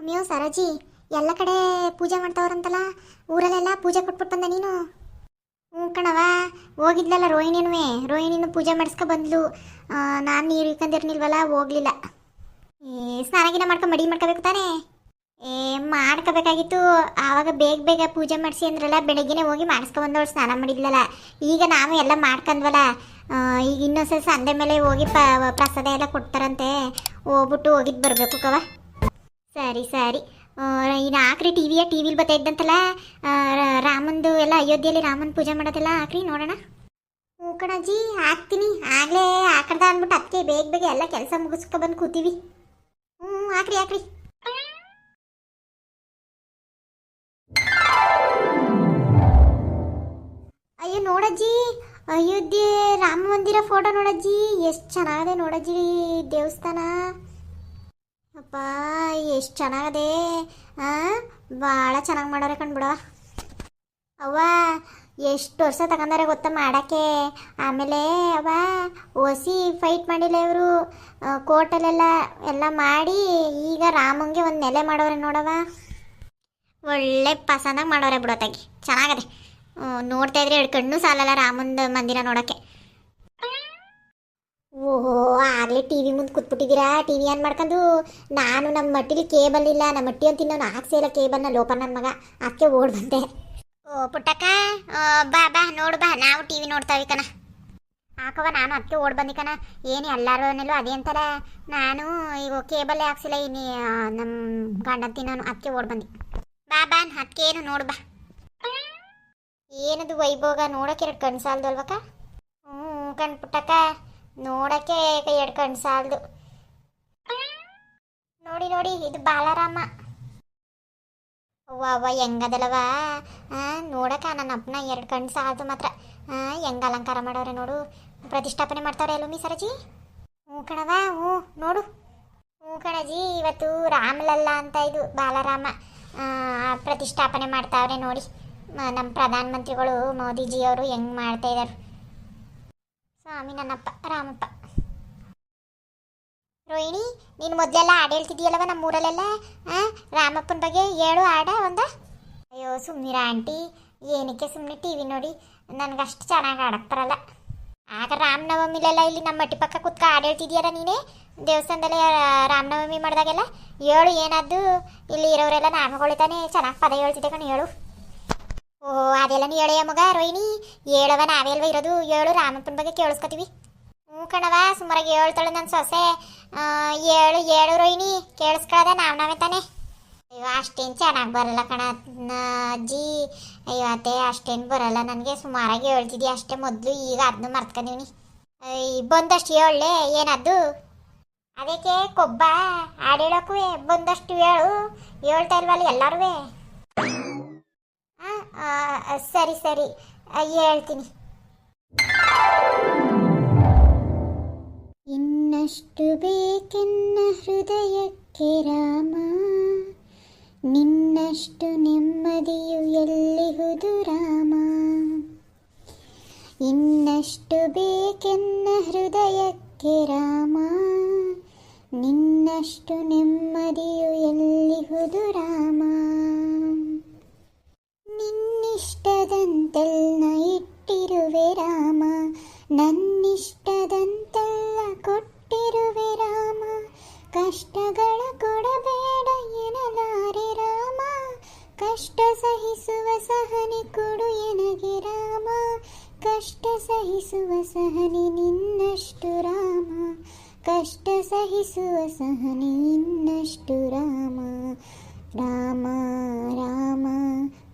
ಅಮ್ಮಿಯೋ ಸರಾಜಿ, ಎಲ್ಲ ಕಡೆ ಪೂಜೆ ಮಾಡ್ತಾವ್ರಂತಲ್ಲ, ಊರಲ್ಲೆಲ್ಲ ಪೂಜೆ ಕೊಟ್ಬಿಟ್ಟು ಬಂದ ನೀನು? ಹ್ಞೂ ಕಣವ ಹೋಗಿದ್ಲಲ್ಲ ರೋಹಿಣಿನೂ ರೋಹಿಣಿನೂ ಪೂಜೆ ಮಾಡಿಸ್ಕೊ ಬಂದ್ಲು. ನಾನು ನೀರು ಇಕ್ಕಂದಿರ್ನಿಲ್ವಲ್ಲ ಹೋಗ್ಲಿಲ್ಲ. ಏ, ಸ್ನಾನಗಿನ ಮಾಡ್ಕೊಂಡು ಮಡಿ ಮಾಡ್ಕೋಬೇಕು ತಾನೇ? ಏ, ಮಾಡ್ಕೋಬೇಕಾಗಿತ್ತು. ಆವಾಗ ಬೇಗ ಬೇಗ ಪೂಜೆ ಮಾಡಿಸಿ ಅಂದ್ರಲ್ಲ, ಬೆಳಗ್ಗೆನೆ ಹೋಗಿ ಮಾಡಿಸ್ಕೊ ಬಂದವಳು, ಸ್ನಾನ ಮಾಡಿದ್ಲಲ್ಲ. ಈಗ ನಾವು ಎಲ್ಲ ಮಾಡ್ಕಂದ್ವಲ್ಲ. ಈಗ ಇನ್ನೊಂದ್ಸಲ ಸಂಡೆ ಮೇಲೆ ಹೋಗಿ ಪ್ರಸಾದ ಎಲ್ಲ ಕೊಡ್ತಾರಂತೆ. ಹೋಗ್ಬಿಟ್ಟು ಹೋಗಿದ್ದು ಬರಬೇಕು ಕವ ಸರಿ ಸರಿ. ಇನ್ನು ಆಕ್ರಿ ಟಿ ವಿಯ ಟಿ ವಿಲಿ ಬರ್ತಾ ಇದ್ದಂತಲ್ಲ ರಾಮಂದು ಎಲ್ಲ ಅಯೋಧ್ಯೆಯಲ್ಲಿ ರಾಮನ್ ಪೂಜೆ ಮಾಡೋದೆಲ್ಲ ಆಕ್ರಿ, ನೋಡೋಣ. ಹ್ಞೂ ಕಣಜ್ಜಿ, ಹಾಕ್ತೀನಿ. ಆಗಲೇ ಹಾಕಡ್ದ ಅಂದ್ಬಿಟ್ಟು ಅದಕ್ಕೆ ಬೇಗ ಬೇಗ ಎಲ್ಲ ಕೆಲಸ ಮುಗಿಸ್ಕೊ ಬಂದು ಕೂತೀವಿ. ಹ್ಞೂ, ಹಾಕ್ರಿ ಹಾಕ್ರಿ. ಅಯ್ಯೋ, ನೋಡಜ್ಜಿ, ಅಯೋಧ್ಯೆ ರಾಮ ಮಂದಿರ ಫೋಟೋ ನೋಡಜ್ಜಿ. ಎಷ್ಟು ಚೆನ್ನಾಗಿದೆ ನೋಡಜ್ಜಿ ದೇವಸ್ಥಾನ. ಅಪ್ಪ, ಎಷ್ಟು ಚೆನ್ನಾಗದೆ ಭಾಳ ಚೆನ್ನಾಗಿ ಮಾಡೋರೆ ಕಣ್ಬಿಡ ಅವ್ವ, ಎಷ್ಟು ವರ್ಷ ತಗೊಂಡಾರೆ ಗೊತ್ತಾ ಮಾಡೋಕ್ಕೆ? ಆಮೇಲೆ ಅವ ಒಸಿ ಫೈಟ್ ಮಾಡಿಲ್ಲ ಇವರು. ಕೋರ್ಟಲ್ಲೆಲ್ಲ ಎಲ್ಲ ಮಾಡಿ ಈಗ ರಾಮಂಗೆ ಒಂದು ನೆಲೆ ಮಾಡೋರೆ ನೋಡವ ಒಳ್ಳೆ ಪಸಂದಾಗಿ ಮಾಡೋರೆ ಬಿಡೋತಾಗಿ ಚೆನ್ನಾಗಿದೆ. ನೋಡ್ತಾ ಇದ್ರೆ ಎರಡು ಕಣ್ಣು ಸಾಲಲ್ಲ ರಾಮಂದು ಮಂದಿರ ನೋಡೋಕ್ಕೆ. ಓಹೋ, ಆಗಲೇ ಟಿ ವಿ ಮುಂದೆ ಕೂತ್ಬಿಟ್ಟಿದ್ದೀರಾ? ಟಿ ವಿ ಆನ್ ಮಾಡ್ಕೊಂಡು ನಾನು ನಮ್ಮ ಮಟ್ಟಿಲಿ ಕೇಬಲ್ ಇಲ್ಲ ನಮ್ಮ ಮಟ್ಟಿ ಅಂತ ನಾನು ಹಾಕ್ಸೇ ಇಲ್ಲ ಕೇಬಲ್ನ ಲೋಪ ನನ್ನ ಮಗ. ಅದಕ್ಕೆ ಓಡ್ ಬಂದೆ. ಓ, ಪುಟ್ಟಕ್ಕ ಬಾ ಬಾ, ನೋಡು, ಬಾ. ನಾವು ಟಿ ವಿ ನೋಡ್ತಾವಿ ಕಣ. ಹಾಕವ ನಾನು ಅದಕ್ಕೆ ಓಡ್ ಬಂದಿ ಕಣ. ಏನು ಎಲ್ಲರೂ ಅದೇ ಅಂತಾರ. ನಾನು ಈಗ ಕೇಬಲ್ ಹಾಕ್ಸಿಲ್ಲ ಇನ್ನು ನಮ್ಮ ಗಂಡಂತಿ ನಾನು ಅದಕ್ಕೆ ಓಡ್ ಬಂದಿ. ಬಾ ಬಾ ಅದಕ್ಕೆ ಏನು ನೋಡು, ಬಾ. ಏನದು ವೈಭೋಗ? ನೋಡಕ್ಕೆ ಎರಡು ಕಣ್ಣು ಸಾಲದು ಅಲ್ವಕ್ಕ? ಹ್ಞೂ ಕಣ್ ಪುಟ್ಟಕ್ಕ. ನೋಡಕ್ಕೆ ಎರಡು ಕಣ್ಣು ಸಾಲದು ನೋಡಿ ನೋಡಿ, ಇದು ಬಾಲರಾಮ. ಅವ್ವ ಅವ್ವ ಹೆಂಗದಲ್ಲವ ಆ, ನೋಡಕ್ಕ, ನನ್ನ ಅಪ್ಪನ ಎರಡು ಕಣ್ಣು ಸಾಲದು ಮಾತ್ರ ಹೆಂಗ ಅಲಂಕಾರ ಮಾಡವ್ರೆ ನೋಡು. ಪ್ರತಿಷ್ಠಾಪನೆ ಮಾಡ್ತಾವ್ರೆ ಅಲ್ಲೂ ಸರಜಿ ಹ್ಞೂ ಕಣವ ಹ್ಞೂ, ನೋಡು. ಹ್ಞೂ ಕಣಜಿ, ಇವತ್ತು ರಾಮಲಲ್ಲ ಅಂತ ಇದು ಬಾಲರಾಮ. ಪ್ರತಿಷ್ಠಾಪನೆ ಮಾಡ್ತಾವ್ರೆ ನೋಡಿ. ನಮ್ಮ ಪ್ರಧಾನಮಂತ್ರಿಗಳು ಮೋದಿಜಿಯವರು ಹೆಂಗೆ ಮಾಡ್ತಾ ಇದ್ದಾರೆ ಸ್ವಾಮಿ, ನನ್ನಪ್ಪ, ರಾಮಪ್ಪ. ರೋಹಿಣಿ, ನೀನು ಮೊದಲೆಲ್ಲ ಹಾಡು ಹೇಳ್ತಿದ್ದೀಯಲ್ಲವ ನಮ್ಮ ಊರಲ್ಲೆಲ್ಲ ರಾಮಪ್ಪನ ಬಗ್ಗೆ ಹೇಳು ಹಾಡ ಒಂದ. ಅಯ್ಯೋ ಸುಮ್ಮನಿರ ಆಂಟಿ. ಏನಕ್ಕೆ ಸುಮ್ಮನೆ ಟಿ ವಿ ನೋಡಿ? ನನಗಷ್ಟು ಚೆನ್ನಾಗಿ ಆಡಕ್ಕೆ ಬರಲ್ಲ ಆಗ ರಾಮನವಮಿಲೆಲ್ಲ ಇಲ್ಲಿ ನಮ್ಮ ಮಟ್ಟಿ ಪಕ್ಕ ಕುತ್ಕ ಹಾಡು ಹೇಳ್ತಿದ್ಯಾರ ನೀನೇ? ದೇವಸ್ಥಾನದಲ್ಲಿ ರಾಮನವಮಿ ಮಾಡಿದಾಗೆಲ್ಲ? ಹೇಳು, ಏನಾದ್ದು? ಇಲ್ಲಿ ಇರೋರೆಲ್ಲ ನಾಮಗಳಿತಾನೆ ಚೆನ್ನಾಗಿ ಪದ ಹೇಳ್ತಿದ್ದೆ ಕಣ, ಹೇಳು. ಓ ಅದೆಲ್ಲ ನೀ ಹೇಳೆಯ ಮಗ, ರೋಹಿಣಿ. ಹೇಳವ ನಾವೇ ಅಲ್ವ ಇರೋದು? ಹೇಳು ರಾಮಪ್ಪನ ಬಗ್ಗೆ ಕೇಳಿಸ್ಕೊತೀವಿ. ಹ್ಞೂ ಕಣವ ಸುಮಾರಾಗಿ ಹೇಳ್ತಾಳೆ ನನ್ನ ಸೊಸೆ. ಏಳು ಹೇಳು ರೋಹಿಣಿ. ಕೇಳಿಸ್ಕೊಳ್ಳೋದೆ ನಾವು ನಾವೇ ತಾನೆ. ಅಯ್ಯೋ, ಅಷ್ಟೇನು ಚೆನ್ನಾಗಿ ಬರಲ್ಲ ಕಣ. ಅಜ್ಜಿ. ಅಯ್ಯೋ, ಅತ್ತೆ, ಅಷ್ಟೇನು ಬರಲ್ಲ ನನಗೆ. ಸುಮಾರಾಗಿ ಹೇಳ್ತಿದ್ದಿ ಅಷ್ಟೇ ಮೊದಲು, ಈಗ ಅದನ್ನು ಮರ್ತ್ಕೊಂಡಿವ್ನಿ. ಬಂದಷ್ಟು ಹೇಳಲೆ ಏನದ್ದು? ಅದಕ್ಕೆ ಕೊಬ್ಬ ಹಾಡೇಳಕ್ಕೂ ಬಂದಷ್ಟು ಹೇಳು. ಹೇಳ್ತಾ ಇಲ್ವಲ್ಲ ಎಲ್ಲರೂ ಸರಿ ಸರಿ. ಹೇಳ್ತೀನಿ. ಇನ್ನಷ್ಟು ಬೇಕೆನ್ನ ಹೃದಯಕ್ಕೆ ರಾಮ. ನಿನ್ನಷ್ಟು ನೆಮ್ಮದಿಯು ಎಲ್ಲಿಹುದು ರಾಮ. ಇನ್ನಷ್ಟು ಬೇಕೆನ್ನ ಹೃದಯಕ್ಕೆ ರಾಮ. ನಿನ್ನಷ್ಟು ನೆಮ್ಮದಿಯು ಎಲ್ಲಿಹುದು ರಾಮ. ನಿನ್ನಿಷ್ಟದಂತೆಲ್ಲ ಇಟ್ಟಿರುವೆ ರಾಮ. ನನ್ನಿಷ್ಟದಂತೆಲ್ಲ ಕೊಟ್ಟಿರುವೆ ರಾಮ. ಕಷ್ಟಗಳ ಕೊಡಬೇಡ ಎನಲಾರೆ ರಾಮ. ಕಷ್ಟ ಸಹಿಸುವ ಸಹನೆ ಕೊಡು ಎನಗೆ ರಾಮ. ಕಷ್ಟ ಸಹಿಸುವ ಸಹನೆ ನಿನ್ನಷ್ಟು ರಾಮ. ಕಷ್ಟ ಸಹಿಸುವ ಸಹನೆ ನಿನ್ನಷ್ಟು ರಾಮ. ರಾಮ ರಾಮ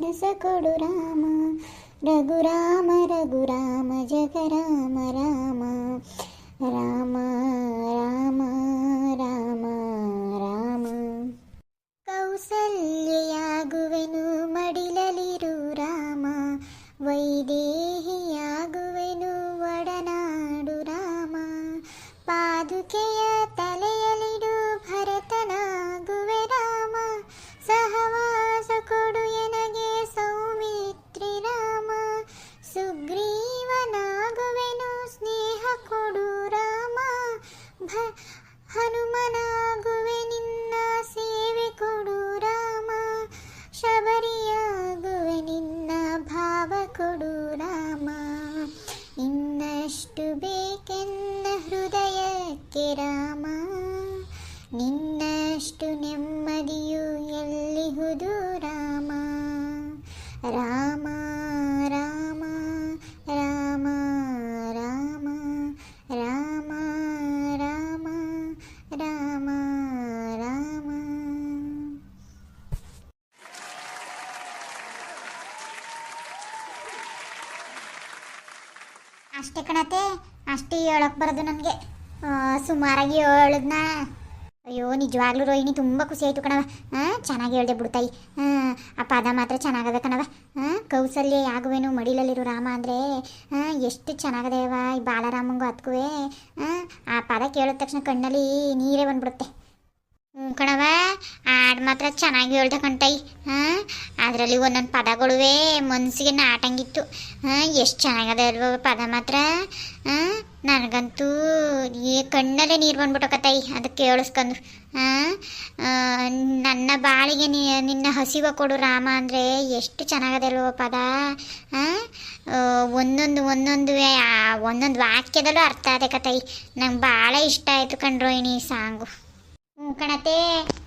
ನಿನ್ನ ಕನಸ ಕೊಡು ರಾಮ ರಘುರಾಮ ರಘುರಾಮ ಜಗರಾಮ ರಾಮ ರಾಮ ರಾಮ. ರಾಮ ರಾಮ ರಾಮ ರಾಮ ರಾಮ ರಾಮ ರಾಮ ರಾಮ. ಅಷ್ಟೇ ಕಣತೆ, ಅಷ್ಟೇ ಹೇಳಕ್ ಬರೋದು ನನಗೆ. ಸುಮಾರಾಗಿ ಹೇಳದ್ನ? ಅಯ್ಯೋ, ನಿಜವಾಗ್ಲೂ ರೋಹಿಣಿ ತುಂಬ ಖುಷಿ ಆಯಿತು ಕಣವ ಹಾಂ ಚೆನ್ನಾಗಿ ಹೇಳ್ದೆ ಬಿಡ್ತಾಯಿ. ಹಾಂ ಆ ಪದ ಮಾತ್ರ ಚೆನ್ನಾಗದ ಕಣವ ಹಾಂ ಕೌಸಲ್ಯ ಯಾಗುವೇನು ಮಡಿಲಲ್ಲಿರೋ ರಾಮ ಅಂದರೆ ಎಷ್ಟು ಚೆನ್ನಾಗದೇವ ಈ ಬಾಲರಾಮಂಗು ಹಾಂ ಆ ಪದ ಕೇಳಿದ ತಕ್ಷಣ ಕಣ್ಣಲ್ಲಿ ನೀರೇ ಬಂದ್ಬಿಡುತ್ತೆ. ಹ್ಞೂ ಕಣವ ಹಾಡು ಮಾತ್ರ ಚೆನ್ನಾಗಿ ಹೇಳ್ದೆ ಹಾಂ, ಅದರಲ್ಲಿ ಒಂದೊಂದು ಪದಗಳುವೆ ಮನಸ್ಸಿಗೆ ನಾಟಂಗಿತ್ತು. ಹಾಂ, ಎಷ್ಟು ಚೆನ್ನಾಗದ ಅಲ್ವ ಪದ ಮಾತ್ರ. ನನಗಂತೂ ಈ ಕಣ್ಣಲ್ಲೇ ನೀರು ಬಂದ್ಬಿಟ್ಟಕತ್ತಾಯಿ ಅದಕ್ಕೆ ಕೇಳಿಸ್ಕೊಂಡು ಹಾಂ ನನ್ನ ಬಾಳಿಗೆ ನಿನ್ನ ಹಸಿವ ಕೊಡು ರಾಮ ಅಂದರೆ ಎಷ್ಟು ಚೆನ್ನಾಗದೆ ಪದ. ಒಂದೊಂದು ಒಂದೊಂದು ಒಂದೊಂದು ವಾಕ್ಯದಲ್ಲೂ ಅರ್ಥ ಆದ ಕತ್ತಾಯಿ ನಂಗೆ ಭಾಳ ಇಷ್ಟ ಆಯಿತು ಕಣ್ರೋಹಿಣಿ ಸಾಂಗು. ಕಣತೆ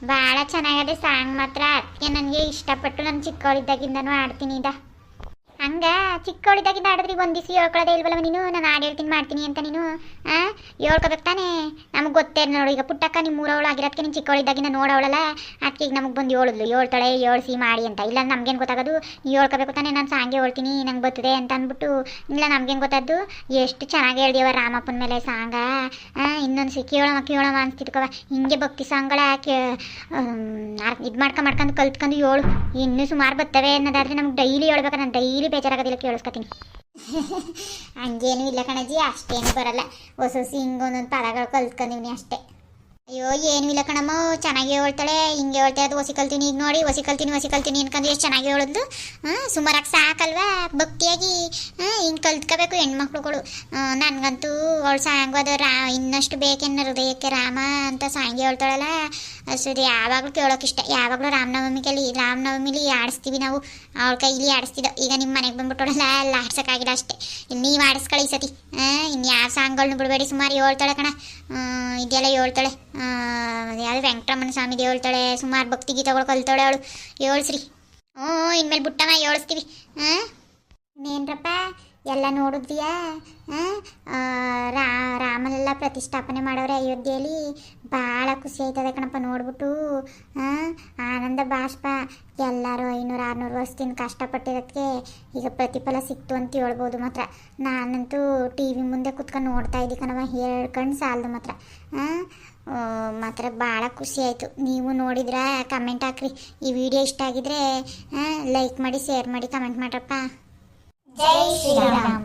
ಭಾಳ ಚೆನ್ನಾಗದೆ ಸಾಂಗ್ ಮಾತ್ರ. ಅದಕ್ಕೆ ನನಗೆ ಇಷ್ಟಪಟ್ಟು ನಾನು ಚಿಕ್ಕವಳಿದ್ದಾಗಿಂದನೂ ಆಡ್ತೀನಿ ಇದ. ಹಂಗ ಚಿಕ್ಕವಳಿದ್ದಾಗಿಂದ ಆಡಿದ್ರೆ ಒಂದು ದಿವಸ ಹೇಳ್ಕೊಳ್ಳೋದೇ ಇಲ್ವಲ್ಲ ನೀನು? ನಾನು ಹಾಡು ಹೇಳ್ತೀನಿ, ಮಾಡ್ತೀನಿ ಅಂತ ನೀನು? ಹೇಳ್ಕೊಬೇಕು ತಾನೇ? ನಮಗೆ ಗೊತ್ತೇ ನೋಡು, ಈಗ ಪುಟ್ಟಕ್ಕ ನಿಮ್ಮ ಊರವಳು ಆಗಿರೋದಕ್ಕೆ ನೀನು ಚಿಕ್ಕವಳಿದ್ದಾಗಿಂದ ನೋಡವಳಲ್ಲ ಅದಕ್ಕೆ ಈಗ ನಮಗೆ ಬಂದು ಹೇಳಿದ್ಲು ಹೇಳ್ತಾಳೆ ಹೇಳ್ಸಿ ಮಾಡಿ ಅಂತ. ಇಲ್ಲ, ನಮ್ಗೇನು ಗೊತ್ತಾಗೋದು? ನೀವು ಹೇಳ್ಕೋಬೇಕು ತಾನೇ, ನಾನು ಸಾಂಗೆ ಹೇಳ್ತೀನಿ, ನಂಗೆ ಬರ್ತದೆ ಅಂತ ಅಂದ್ಬಿಟ್ಟು. ಇಲ್ಲ, ನಮ್ಗೇನು ಗೊತ್ತಾದ್ದು? ಎಷ್ಟು ಚೆನ್ನಾಗಿ ಹೇಳ್ದೇವ ರಾಮಪ್ಪನ ಮೇಲೆ ಸಾಂಗ. ಇನ್ನೊಂದು ಸಿ ಕೇಳೋಣ ಕೇಳವ ಅನ್ಸ್ತಿದ್ಕವ. ಹಿಂಗೆ ಭಕ್ತಿ ಸಾಂಗಳ ಕೇ ಇದು ಮಾಡ್ಕೊಂಡು ಮಾಡ್ಕೊಂಡು ಕಲ್ತ್ಕೊಂಡು ಹೇಳು ಇನ್ನೂ ಸುಮಾರು ಬರ್ತವೆ ಅನ್ನೋದಾದ್ರೆ ನಮ್ಗೆ ಡೈಲಿ ಹೇಳ್ಬೇಕು. ನಾನು ಡೈಲಿ ಬೇಜಾರಾಗೋದಿಲ್ಲ ಕೇಳಿಸ್ಕೊತೀನಿ. ಹಂಗೇನು ಇಲ್ಲ ಕಣಜ್ಜಿ, ಅಷ್ಟೇನು ಬರಲ್ಲ. ಹೊಸ ಹೊಸ ಹಿಂಗೆ ಒಂದೊಂದು ಪದಗಳು ಕಲ್ತ್ಕೊಂಡಿವ್ನಿ ಅಷ್ಟೇ. ಅಯ್ಯೋ, ಏನು ಇಲ್ಲ ಕಣಮ್ಮ, ಚೆನ್ನಾಗಿ ಹೇಳ್ತಾಳೆ, ಹಿಂಗೆ ಹೇಳ್ತಾ ಅದು ಹೊಸಿ ಕಲ್ತೀನಿ ಈಗ ನೋಡಿ ಹೊಸಿ ಕಲ್ತೀನಿ ಹೊಸಿ ಕಲ್ತೀನಿ ಅನ್ಕೊಂಡು ಎಷ್ಟು ಚೆನ್ನಾಗಿ ಹೇಳೋದು. ಸುಮಾರಾಗಿ ಸಾಕಲ್ವಾ? ಭಕ್ತಿಯಾಗಿ ಹಿಂಗೆ ಕಲ್ತ್ಕೋಬೇಕು ಹೆಣ್ಮಕ್ಳುಗಳು. ನನಗಂತೂ ಅವಳು ಸಾಂಗ್ ಅದು ರಾ, ಇನ್ನಷ್ಟು ಬೇಕೇನ ಹೃದಯಕ್ಕೆ ರಾಮ ಅಂತ ಸಾಂಗ್ ಹೇಳ್ತಾಳಲ್ಲ ಸರಿ ಯಾವಾಗಲೂ ಕೇಳೋಕೆ ಇಷ್ಟ. ಯಾವಾಗಲೂ ರಾಮನವಮಿಗೆಲ್ಲಿ ರಾಮನವಮಿಲಿ ಆಡಿಸ್ತೀವಿ ನಾವು. ಅವಳ ಕೈಲಿ ಆಡಿಸ್ತಿದ್ದೋ. ಈಗ ನಿಮ್ಮ ಮನೆಗೆ ಬಂದ್ಬಿಟ್ಟೋಳಲ್ಲ ಅಲ್ಲಿ ಆಡ್ಸೋಕ್ಕಾಗಿಲ್ಲ ಅಷ್ಟೇ. ಇಲ್ಲಿ ನೀವು ಆಡಿಸ್ಕೊಳ್ಳಿ ಈ ಸತಿ. ಇನ್ನು ಯಾವ ಸಾಂಗ್ಗಳನ್ನ ಬಿಡಬೇಡಿ ಸುಮಾರು ಹೇಳ್ತಾಳೆ ಕಣ. ಇದೆಲ್ಲ ಹೇಳ್ತಾಳೆ. ಯಾವುದು ವೆಂಕಟರಮಣ ಸ್ವಾಮಿದು ಹೇಳ್ತಾಳೆ ಸುಮಾರು ಭಕ್ತಿ ಗೀತಗಳು ಕಲ್ತಾಳೆ ಅವಳು. ಹೇಳ್ಸ್ರಿ ಹ್ಞೂ ಇನ್ಮೇಲೆ ಬುಟ್ಟಮ್ಮ ಹೇಳ್ಸ್ತೀವಿ ಹಾಂ ಎಲ್ಲ ರಾ, ರಾಮನೆಲ್ಲ ಪ್ರತಿಷ್ಠಾಪನೆ ಮಾಡೋರೆ ಅಯೋಧ್ಯೆಯಲ್ಲಿ ಭಾಳ ಖುಷಿ ಆಯ್ತದೆ ಕಣಪ್ಪ ನೋಡ್ಬಿಟ್ಟು. ಆನಂದ ಬಾಷ್ಪ. ಎಲ್ಲರೂ ಐನೂರು, ಆರುನೂರು ವರ್ಷದಿಂದ ಕಷ್ಟಪಟ್ಟಿರೋದಕ್ಕೆ ಈಗ ಪ್ರತಿಫಲ ಸಿಕ್ತು ಅಂತ ಹೇಳ್ಬೋದು ಮಾತ್ರ. ನಾನಂತೂ ಟಿ ವಿ ಮುಂದೆ ಕುತ್ಕೊಂಡು ನೋಡ್ತಾ ಇದ್ದಿ ಕಣವ ಹೇಳ್ಕೊಂಡು ಸಾಲದು ಮಾತ್ರ. ಮಾತ್ರ ಭಾಳ ಖುಷಿ ಆಯಿತು. ನೀವು ನೋಡಿದ್ರೆ ಕಮೆಂಟ್ ಹಾಕ್ರಿ. ಈ ವಿಡಿಯೋ ಇಷ್ಟ ಆಗಿದ್ರೆ ಲೈಕ್ ಮಾಡಿ ಶೇರ್ ಮಾಡಿ ಕಮೆಂಟ್ ಮಾಡ್ರಪ್ಪ. ஜெய் ஸ்ரீராம்